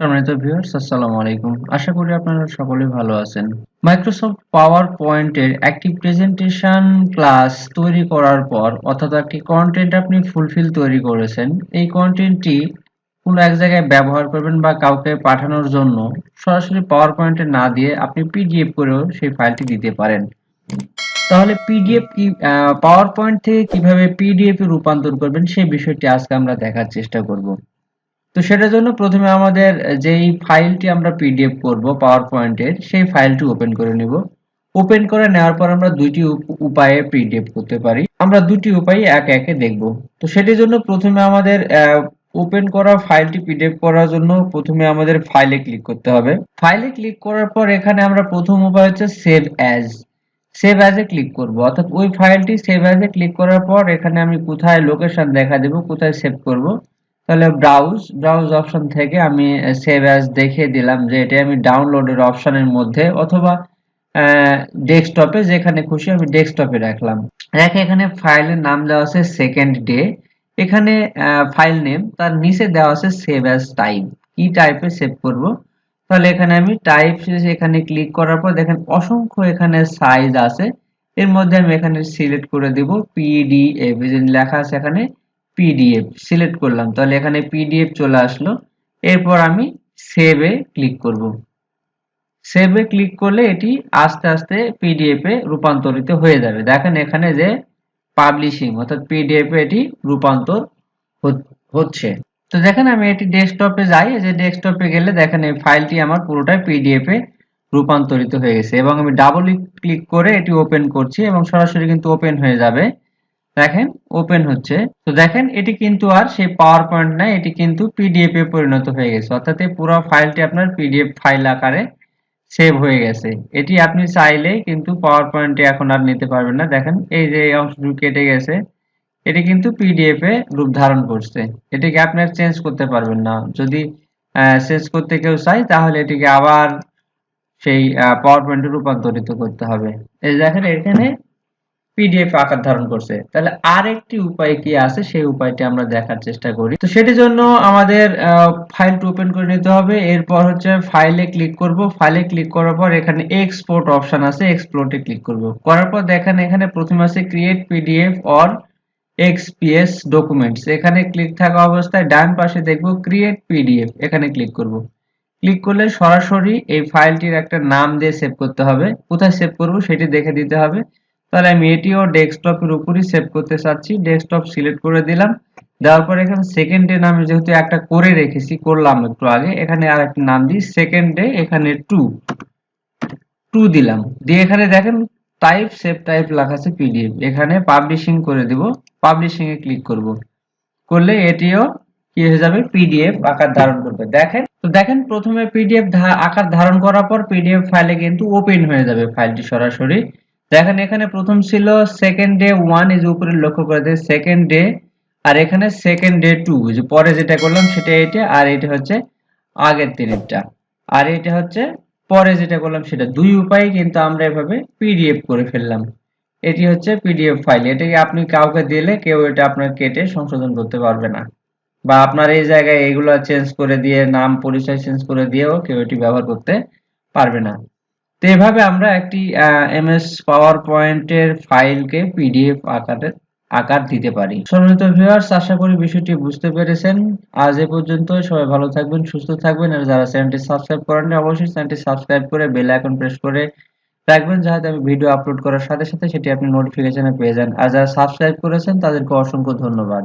সম্মানিত ভিউয়ার্স আসসালামু আলাইকুম। আশা করি আপনারা সকলে ভালো আছেন। মাইক্রোসফট পাওয়ার পয়েন্টের একটি প্রেজেন্টেশন ক্লাস তৈরি করার পর, অর্থাৎ একটি কন্টেন্ট আপনি ফুলফিল তৈরি করেছেন, এই কন্টেন্টটি কোনো এক জায়গায় ব্যবহার করবেন বা কাউকে পাঠানোর জন্য সরাসরি পাওয়ার পয়েন্টে না দিয়ে আপনি পিডিএফ করেও সেই ফাইলটি দিতে পারেন। তাহলে পিডিএফ কি পাওয়ার পয়েন্ট থেকে কীভাবে পিডিএফ রূপান্তর করবেন সেই বিষয়টি আজকে আমরা দেখার চেষ্টা করব। তো সেটার জন্য প্রথমে আমাদের যেই ফাইলটি আমরা পিডিএফ করব পাওয়ার পয়েন্টের সেই ফাইলটি ওপেন করে নিব। ওপেন করে নেওয়ার পর আমরা দুইটি উপায়ে পিডিএফ করতে পারি। আমরা দুটি উপায় এক একে দেখব। তো সেটির জন্য প্রথমে আমাদের ওপেন করা ফাইলটি পিডিএফ করার জন্য প্রথমে আমাদের ফাইলে ক্লিক করতে হবে। ফাইলে ক্লিক করার পর এখানে আমরা প্রথম উপায় হচ্ছে save as save as click করব। অর্থাৎ ওই ফাইলটি সেভ অ্যাজ ক্লিক করার পর এখানে আমি কোথায় লোকেশন দেখা দেব, কোথায় সেভ করব তাহলে ব্রাউজ ব্রাউজ অপশন থেকে আমি সেভ অ্যাজ দেখিয়ে দিলাম যে এটা আমি ডাউনলোডের অপশনের মধ্যে অথবা ডেস্কটপে যেখানে খুশি আমি ডেস্কটপে রাখলাম। রেখে এখানে ফাইলের নাম দেওয়া আছে সেকেন্ড ডে এখানে ফাইল নেম তার নিচে দেওয়া আছে সেভ অ্যাজ টাইপ কি টাইপে সেভ করব? তাহলে এখানে আমি টাইপ এখানে ক্লিক করার পর দেখেন অসংখ্য এখানে সাইজ আছে। এর মধ্যে আমি এখানে সিলেক্ট করে দেব। পিডিএফ লেখা আছে এখানে। পিডিএফ সিলেক্ট করলাম। তাহলে এখানে পিডিএফ চলে আসলো। এরপর আমি সেভে ক্লিক করব। সেভে ক্লিক করলে এটি আস্তে আস্তে পিডিএফ এ রূপান্তরিত হয়ে যাবে। দেখেন এখানে যে পাবলিশিং অর্থাৎ পিডিএফ এ এটি রূপান্তর হচ্ছে। তো দেখেন আমি এটি ডেস্কটপে যাই যে ডেস্কটপে গেলে দেখেন এই ফাইলটি আমার পুরোটাই পিডিএফ এ রূপান্তরিত হয়ে গেছে। এবং আমি ডাবল ক্লিক করে এটি ওপেন করছি এবং সরাসরি কিন্তু ওপেন হয়ে যাবে। দেখেন ওপেন হচ্ছে। তো দেখেন, এটি কিন্তু আর সেই পাওয়ার পয়েন্ট না এটি কিন্তু পিডিএফ এ পরিণত হয়ে গেছে। অর্থাৎ এই পুরো ফাইলটি আপনার পিডিএফ ফাইল আকারে সেভ হয়ে গেছে। এটি আপনি চাইলে কিন্তু পাওয়ার পয়েন্টে এখন আর নিতে পারবেন না। দেখেন, এই যে অংশটুকু কেটে গেছে, এটি কিন্তু পিডিএফ এ রূপ ধারণ করছে। এটিকে আপনার চেঞ্জ করতে পারবেন না। যদি চেঞ্জ করতে কেউ চাই তাহলে এটিকে আবার সেই পাওয়ার পয়েন্টে রূপান্তরিত করতে হবে। এই দেখেন, এখানে পিডিএফ আকার ধারণ করছে। তাহলে আর একটি উপায় কি আছে? সেই উপায়টি আমরা দেখার চেষ্টা করি। তো সেটির জন্য আমাদের ফাইলটি ওপেন করে নিতে হবে। এরপর হচ্ছে ফাইলে ক্লিক করব। ফাইলে ক্লিক করার পর এখানে এক্সপোর্ট অপশন আছে। এক্সপোর্টে ক্লিক করব। করার পর দেখেন এখানে প্রথমে আছে create PDF or XPS documents এখানে ক্লিক থাকা অবস্থায় ডান পাশে দেখব ক্রিয়েট পিডিএফ এখানে ক্লিক করব। ক্লিক করলে সরাসরি এই ফাইলটির একটা নাম দিয়ে সেভ করতে হবে। কোথায় সেভ করব সেটি দেখে দিতে হবে। তাহলে আমি এটিও ডেস্কটপের উপরই সেভ করতে চাচ্ছি। ডেস্কটপ সিলেক্ট করে দিলাম। দেওয়ার পর এখানে সেকেন্ড ডে নামে যেহেতু একটা করে রেখেছি, করলাম একটু আগে, এখানে আর একটা নাম দিই সেকেন্ড ডে এখানে টু টু দিলাম। দিয়ে এখানে দেখেন টাইপ সেভ টাইপ লেখা আছে পিডিএফ এখানে পাবলিশিং করে দিব। পাবলিশিং এ ক্লিক করব। করলে এটিও কি হয়ে যাবে? পিডিএফ আকার ধারণ করবে। দেখেন, তো দেখেন প্রথমে পিডিএফ আকার ধারণ করার পর পিডিএফ ফাইলে কিন্তু ওপেন হয়ে যাবে ফাইলটি সরাসরি। দেখেন এখানে প্রথম ছিল সেকেন্ড ডে ওয়ান এই যে উপরে লক্ষ্য করে দেয় সেকেন্ড ডে আর এখানে সেকেন্ড ডে টু যে পরে যেটা করলাম সেটা এটা আর এটা হচ্ছে আগের দিনেরটা আর এটা হচ্ছে পরে যেটা করলাম সেটা দুই উপায়ে কিন্তু আমরা এভাবে পিডিএফ করে ফেললাম। এটি হচ্ছে পিডিএফ ফাইল এটাকে আপনি কাউকে দিলে কেউ এটা আপনার কেটে সংশোধন করতে পারবে না। বা আপনার এই জায়গায় এগুলো চেঞ্জ করে দিয়ে, নাম, পরিচয় চেঞ্জ করে দিয়েও কেউ এটি ব্যবহার করতে পারবে না। তো এভাবে আমরা একটি এমএস পাওয়ার পয়েন্টের ফাইলকে পিডিএফ আকারে, আকার দিতে পারি। সম্মানিত ভিউয়ার্স আশা করি বিষয়টি বুঝতে পেরেছেন। আজ এ পর্যন্ত সবাই ভালো থাকবেন, সুস্থ থাকবেন। আর যারা চ্যানেলটি সাবস্ক্রাইব করেননি, অবশ্যই চ্যানেলটি সাবস্ক্রাইব করে বেল আইকন প্রেস করে রাখবেন, যাতে আমি ভিডিও আপলোড করার সাথে সাথে সেটি আপনি নোটিফিকেশনে পেয়ে যান। আর যারা সাবস্ক্রাইব করেছেন, তাদেরকে অসংখ্য ধন্যবাদ।